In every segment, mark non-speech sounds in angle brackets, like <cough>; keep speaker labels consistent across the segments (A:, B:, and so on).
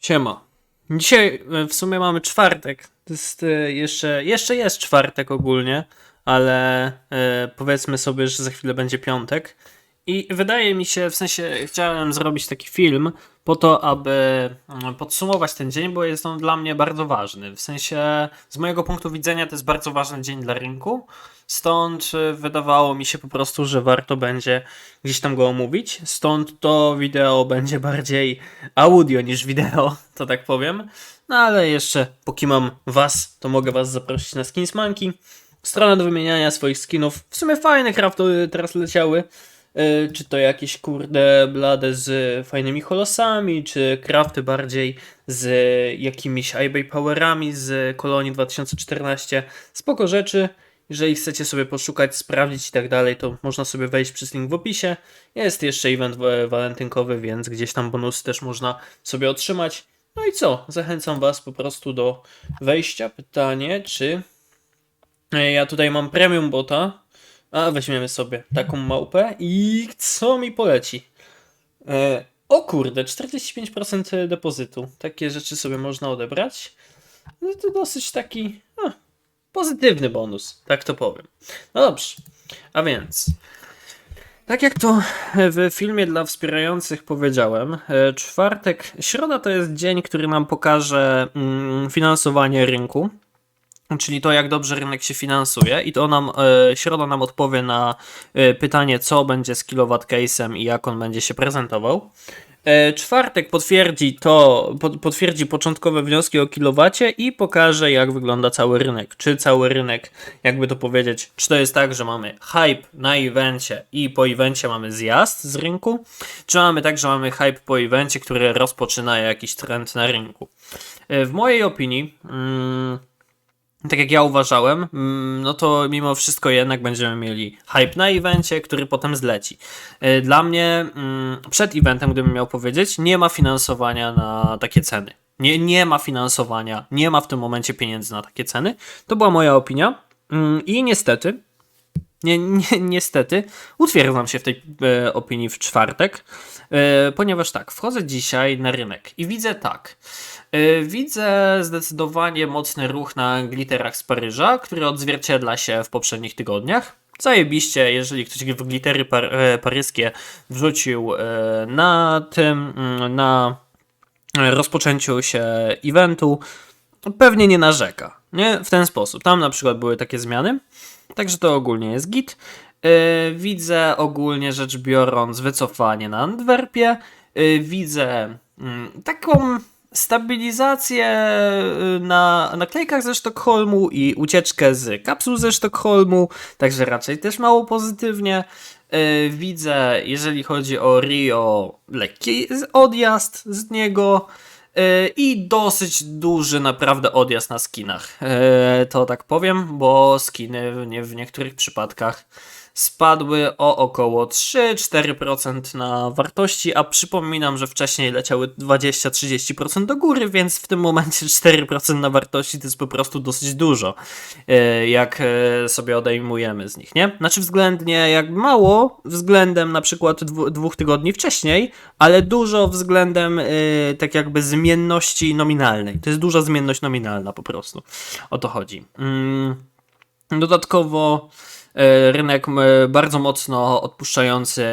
A: Siema. Dzisiaj e, w sumie mamy czwartek. To jest e, jeszcze, jeszcze jest czwartek ogólnie, ale e, powiedzmy sobie, że za chwilę będzie piątek. I wydaje mi się, w sensie chciałem zrobić taki film po to, aby mm, podsumować ten dzień, bo jest on dla mnie bardzo ważny. W sensie z mojego punktu widzenia to jest bardzo ważny dzień dla rynku. Stąd e, wydawało mi się po prostu, że warto będzie gdzieś tam go omówić. Stąd to wideo będzie bardziej audio niż wideo, <laughs> to tak powiem. No ale jeszcze póki mam was, to mogę was zaprosić na Skinsmanki. Strona do wymieniania swoich skinów. W sumie fajne crafty teraz leciały. Yy, Czy to jakieś kurde blade z fajnymi holosami, czy crafty bardziej z jakimiś eBay Powerami z kolonii 2014. Spoko rzeczy. Jeżeli chcecie sobie poszukać, sprawdzić i tak dalej, to można sobie wejść przez link w opisie. Jest jeszcze event wa- walentynkowy, więc gdzieś tam bonusy też można sobie otrzymać. No i co? Zachęcam Was po prostu do wejścia. Pytanie, czy E, ja tutaj mam premium bota. A weźmiemy sobie taką małpę i co mi poleci? E, o kurde, 45% depozytu. Takie rzeczy sobie można odebrać. No to dosyć taki a, pozytywny bonus, tak to powiem. No dobrze, a więc. Tak jak to w filmie dla wspierających powiedziałem, e, czwartek, środa to jest dzień, który nam pokaże mm, finansowanie rynku. Czyli to, jak dobrze rynek się finansuje, i to nam e, środa nam odpowie na e, pytanie, co będzie z kilowatt case'em i jak on będzie się prezentował. E, czwartek potwierdzi to, po, potwierdzi początkowe wnioski o kilowacie i pokaże, jak wygląda cały rynek. Czy cały rynek, jakby to powiedzieć, czy to jest tak, że mamy hype na evencie i po evencie mamy zjazd z rynku, czy mamy tak, że mamy hype po evencie, który rozpoczyna jakiś trend na rynku. W mojej opinii. Mm, tak jak ja uważałem, mm, no to mimo wszystko jednak będziemy mieli hype na evencie, który potem zleci. Y, Dla mnie mm, przed eventem, gdybym miał powiedzieć, nie ma finansowania na takie ceny. Nie, nie ma finansowania, nie ma w tym momencie pieniędzy na takie ceny. To była moja opinia. Mm, I niestety, nie, nie, niestety, utwierdzam się w tej e, opinii w czwartek, e, ponieważ tak, wchodzę dzisiaj na rynek i widzę tak. E, widzę zdecydowanie mocny ruch na glitterach z Paryża, który odzwierciedla się w poprzednich tygodniach. Zajebiście, jeżeli ktoś w glittery par, e, paryskie wrzucił e, na tym, mm, na rozpoczęciu się eventu, pewnie nie narzeka. Nie? W ten sposób. Tam na przykład były takie zmiany. Także to ogólnie jest git. Yy, widzę ogólnie rzecz biorąc wycofanie na Antwerpie. Yy, widzę mm, taką stabilizację yy, na naklejkach ze Sztokholmu i ucieczkę z kapsuł ze Sztokholmu. Także raczej też mało pozytywnie. Yy, widzę, jeżeli chodzi o Rio, lekki odjazd z niego. Yy, I dosyć duży naprawdę odjazd na skinach. Yy, To tak powiem, bo skiny w, nie, w niektórych przypadkach spadły o około 3-4% na wartości, a przypominam, że wcześniej leciały 20-30% do góry, więc w tym momencie 4% na wartości to jest po prostu dosyć dużo, yy, jak sobie odejmujemy z nich, nie? Znaczy względnie jak mało względem na przykład dwóch tygodni wcześniej, ale dużo względem tak jakby zmienności nominalnej. To jest duża zmienność nominalna po prostu. O to chodzi. Mm. Dodatkowo e, rynek bardzo mocno odpuszczający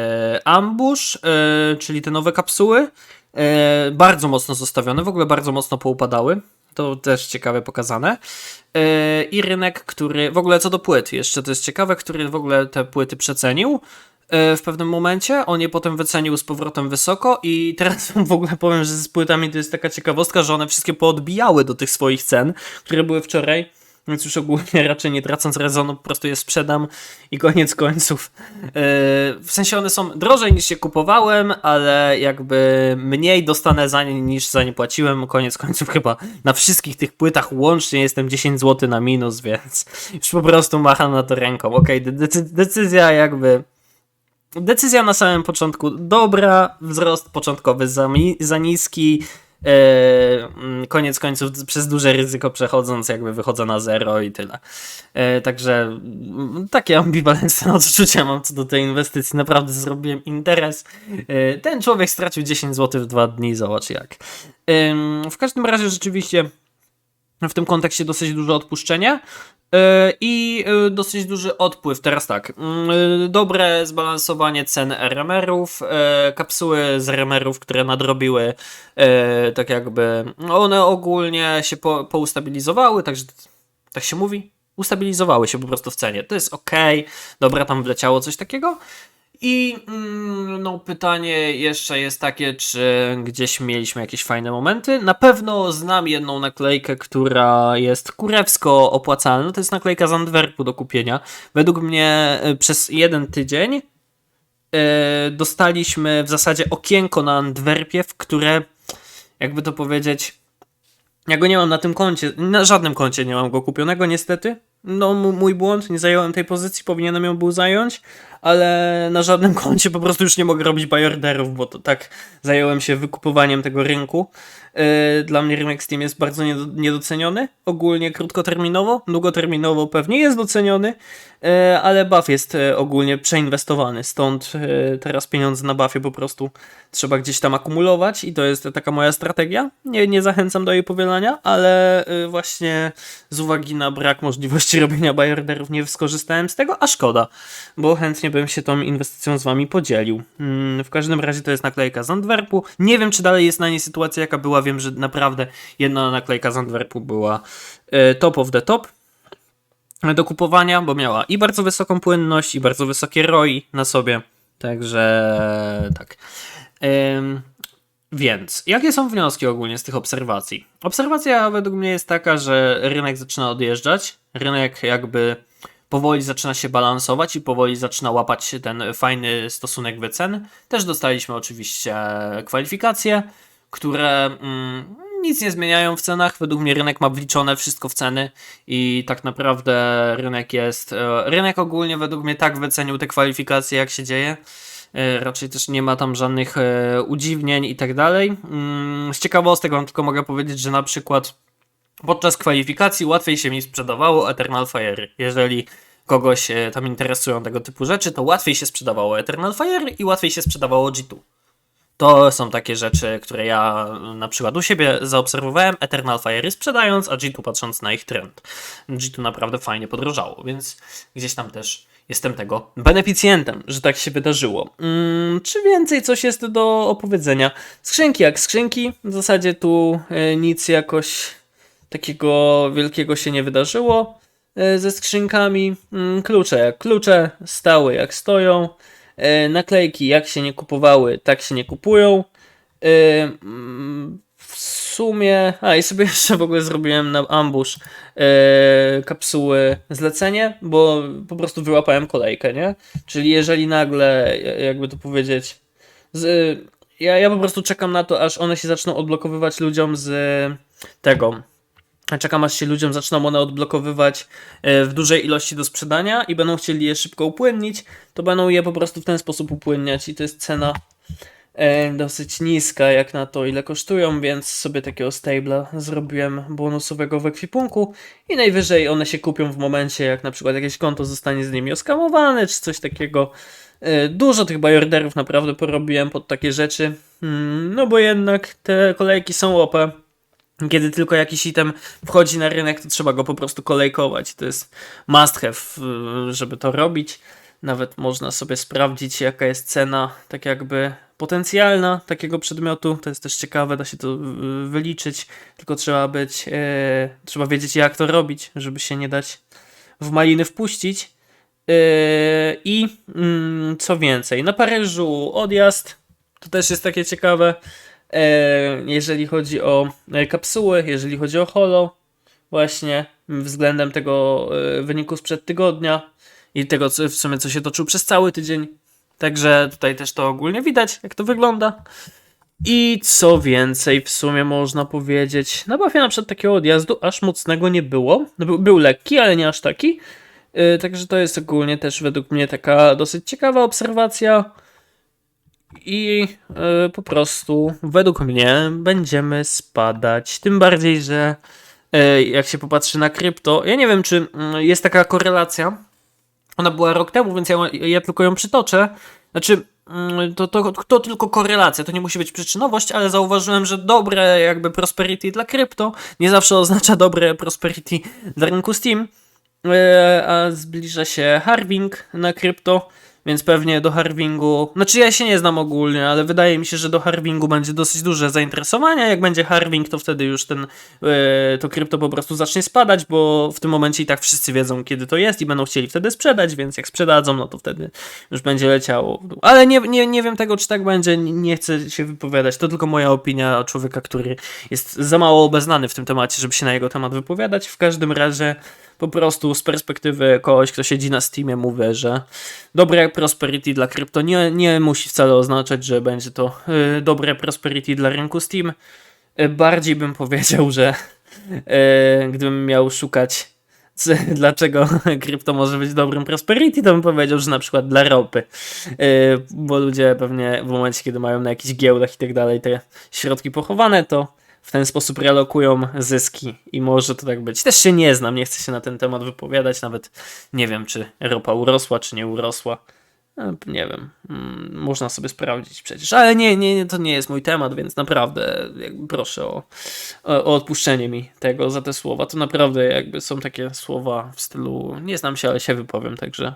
A: ambush, e, czyli te nowe kapsuły, e, bardzo mocno zostawione, w ogóle bardzo mocno poupadały. To też ciekawe pokazane. I rynek, który w ogóle co do płyt, jeszcze to jest ciekawe, który w ogóle te płyty przecenił w pewnym momencie. On je potem wycenił z powrotem wysoko i teraz <laughs> w ogóle powiem, że z płytami to jest taka ciekawostka, że one wszystkie poodbijały do tych swoich cen, które były wczoraj. Więc już ogólnie <laughs> raczej nie tracąc rezonu, po prostu je sprzedam i koniec końców. Yy, w sensie one są drożej niż je kupowałem, ale jakby mniej dostanę za nie niż za nie płaciłem. Koniec końców chyba na wszystkich tych płytach łącznie jestem 10 zł na minus, więc już po prostu macham na to ręką. Okej, decy- decyzja jakby Decyzja na samym początku dobra, wzrost początkowy za, za niski, mm, koniec końców przez duże ryzyko przechodząc jakby wychodzę na zero i tyle. E, także mm, takie ambiwalentne <laughs> odczucia mam co do tej inwestycji. Naprawdę zrobiłem interes. E, ten człowiek stracił 10 zł w dwa dni, zobacz jak. W każdym razie rzeczywiście w tym kontekście dosyć duże odpuszczenie. E, I e, dosyć duży odpływ. Teraz tak, mm, e, dobre zbalansowanie cen RMR-ów, kapsuły z RMR-ów, które nadrobiły, tak jakby one ogólnie się po, poustabilizowały, także tak się mówi, ustabilizowały się po prostu w cenie. To jest ok, dobra, tam wleciało coś takiego. I mm, no, pytanie jeszcze jest takie, czy gdzieś mieliśmy jakieś fajne momenty. Na pewno znam jedną naklejkę, która jest kurewsko opłacalna. To jest naklejka z Antwerpu do kupienia. Według mnie y, przez jeden tydzień y, dostaliśmy w zasadzie okienko na Antwerpie, w które, jakby to powiedzieć, ja go nie mam na tym koncie, na żadnym koncie nie mam go kupionego niestety. No mój błąd, nie zająłem tej pozycji, powinienem ją był zająć ale na żadnym <laughs> koncie po prostu już nie mogę robić bajorderów, bo to tak zająłem się wykupowaniem tego rynku. Yy, dla mnie rynek Steam jest bardzo niedoceniony, ogólnie krótkoterminowo, długoterminowo pewnie jest doceniony, yy, ale buff jest yy, ogólnie przeinwestowany, stąd teraz pieniądze na buffie po prostu trzeba gdzieś tam akumulować i to jest taka moja strategia. Nie, nie zachęcam do jej powielania, ale właśnie z uwagi na brak możliwości <laughs> robienia bajorderów nie skorzystałem z tego, a szkoda, bo chętnie chętnie bym się tą inwestycją z wami podzielił. Mm, w każdym razie to jest naklejka z Antwerpu. Nie wiem, czy dalej jest na niej sytuacja, jaka była. Wiem, że naprawdę jedna naklejka z Antwerpu była e, top of the top do kupowania, bo miała i bardzo wysoką płynność, i bardzo wysokie ROI na sobie. Także tak. Więc, jakie są wnioski ogólnie z tych obserwacji? Obserwacja według mnie jest taka, że rynek zaczyna odjeżdżać. Rynek jakby powoli zaczyna się balansować i powoli zaczyna łapać ten fajny stosunek wycen. Też dostaliśmy oczywiście kwalifikacje, które mm, nic nie zmieniają w cenach. Według mnie rynek ma wliczone wszystko w ceny i tak naprawdę rynek jest. E, rynek ogólnie według mnie tak wycenił te kwalifikacje, jak się dzieje. E, raczej też nie ma tam żadnych e, udziwnień i tak dalej. Mm, z ciekawostek wam tylko mogę powiedzieć, że na przykład Podczas kwalifikacji łatwiej się mi sprzedawało Eternal Fire. Jeżeli kogoś e, tam interesują tego typu rzeczy, to łatwiej się sprzedawało Eternal Fire i łatwiej się sprzedawało G2. To są takie rzeczy, które ja na przykład u siebie zaobserwowałem. Eternal Fire sprzedając, a G2 patrząc na ich trend. G2 naprawdę fajnie podrożało, więc gdzieś tam też jestem tego beneficjentem, że tak się wydarzyło. Hmm, czy więcej coś jest do opowiedzenia? Skrzynki jak skrzynki, w zasadzie tu e, nic jakoś takiego wielkiego się nie wydarzyło e, ze skrzynkami. Mm, klucze jak klucze, stały jak stoją. E, naklejki jak się nie kupowały, tak się nie kupują. E, w sumie. A i sobie <laughs> jeszcze w ogóle zrobiłem na ambush kapsuły zlecenie, bo po prostu wyłapałem kolejkę, nie? Czyli jeżeli nagle, jakby to powiedzieć, z, ja, ja po prostu czekam na to, aż one się zaczną odblokowywać ludziom z tego Czekam aż się ludziom zaczną one odblokowywać e, w dużej ilości do sprzedania i będą chcieli je szybko upłynnić, to będą je po prostu w ten sposób upłynniać i to jest cena e, dosyć niska jak na to ile kosztują, więc sobie takiego stabla zrobiłem bonusowego w ekwipunku i najwyżej one się kupią w momencie jak na przykład jakieś konto zostanie z nimi oskamowane czy coś takiego. E, dużo tych bajorderów naprawdę porobiłem pod takie rzeczy, hmm, no bo jednak te kolejki są OP kiedy tylko jakiś item wchodzi na rynek, to trzeba go po prostu kolejkować. To jest must have, y, żeby to robić. Nawet można sobie sprawdzić, jaka jest cena, tak jakby potencjalna takiego przedmiotu. To jest też ciekawe, da się to y, wyliczyć, tylko trzeba być, e, trzeba wiedzieć, jak to robić, żeby się nie dać w maliny wpuścić. E, I mm, co więcej, na Paryżu odjazd, to też jest takie ciekawe. E, jeżeli chodzi o e, kapsuły, jeżeli chodzi o holo, właśnie względem tego e, wyniku sprzed tygodnia i tego, co, w sumie co się toczył przez cały tydzień. Także tutaj też to ogólnie widać, jak to wygląda. I co więcej, w sumie można powiedzieć, na Buffie na przykład takiego odjazdu aż mocnego nie było. No, był, lekki, ale nie aż taki. Także to jest ogólnie też według mnie taka dosyć ciekawa obserwacja. I e, po prostu według mnie będziemy spadać. Tym bardziej, że e, jak się popatrzy na krypto, ja nie wiem, czy mm, jest taka korelacja. Ona była rok temu, więc ja, ja tylko ją przytoczę. Znaczy, mm, to, to, to tylko korelacja, to nie musi być przyczynowość, ale zauważyłem, że dobre jakby prosperity dla krypto nie zawsze oznacza dobre prosperity dla rynku Steam. E, a zbliża się halving na krypto, więc pewnie do halvingu, znaczy ja się nie znam ogólnie, ale wydaje mi się, że do halvingu będzie dosyć duże zainteresowanie. Jak będzie halving, to wtedy już ten e, to krypto po prostu zacznie spadać, bo w tym momencie i tak wszyscy wiedzą, kiedy to jest i będą chcieli wtedy sprzedać, więc jak sprzedadzą, no to wtedy już będzie leciało. Ale nie, nie, nie wiem tego, czy tak będzie, nie- chcę się wypowiadać. To tylko moja opinia człowieka, który jest za mało obeznany w tym temacie, żeby się na jego temat wypowiadać. W każdym razie po prostu z perspektywy kogoś, kto siedzi na Steamie, mówię, że dobre prosperity dla krypto nie, nie musi wcale oznaczać, że będzie to y, dobre prosperity dla rynku Steam. Y, bardziej bym powiedział, że y, gdybym miał szukać dlaczego <laughs> krypto może być dobrym prosperity, to bym powiedział, że na przykład dla ropy. Bo ludzie pewnie w momencie, kiedy mają na jakichś giełdach i tak dalej te środki pochowane, to w ten sposób relokują zyski i może to tak być. Też się nie znam, nie chcę się na ten temat wypowiadać, nawet nie wiem, czy ropa urosła, czy nie urosła. E, Nie wiem, Mm, można sobie sprawdzić przecież, ale nie, nie, nie, to nie jest mój temat, więc naprawdę proszę o, o, o odpuszczenie mi tego za te słowa. To naprawdę jakby są takie słowa w stylu nie znam się, ale się wypowiem, także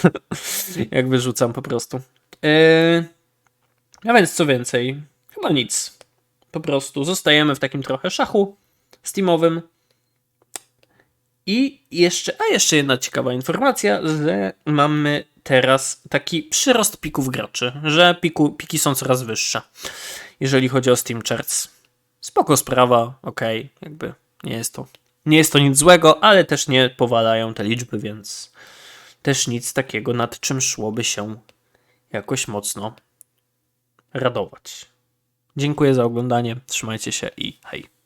A: <laughs> jakby rzucam po prostu. Yy, a więc co więcej, chyba nic. Po prostu zostajemy w takim trochę szachu steamowym. I jeszcze, a jeszcze jedna ciekawa informacja, że mamy teraz taki przyrost pików graczy, że piku, piki są coraz wyższe, jeżeli chodzi o Steam Charts. Spoko sprawa, okej, jakby nie jest to nie jest to nic złego, ale też nie powalają te liczby, więc też nic takiego, nad czym szłoby się jakoś mocno radować. Dziękuję za oglądanie, trzymajcie się i hej.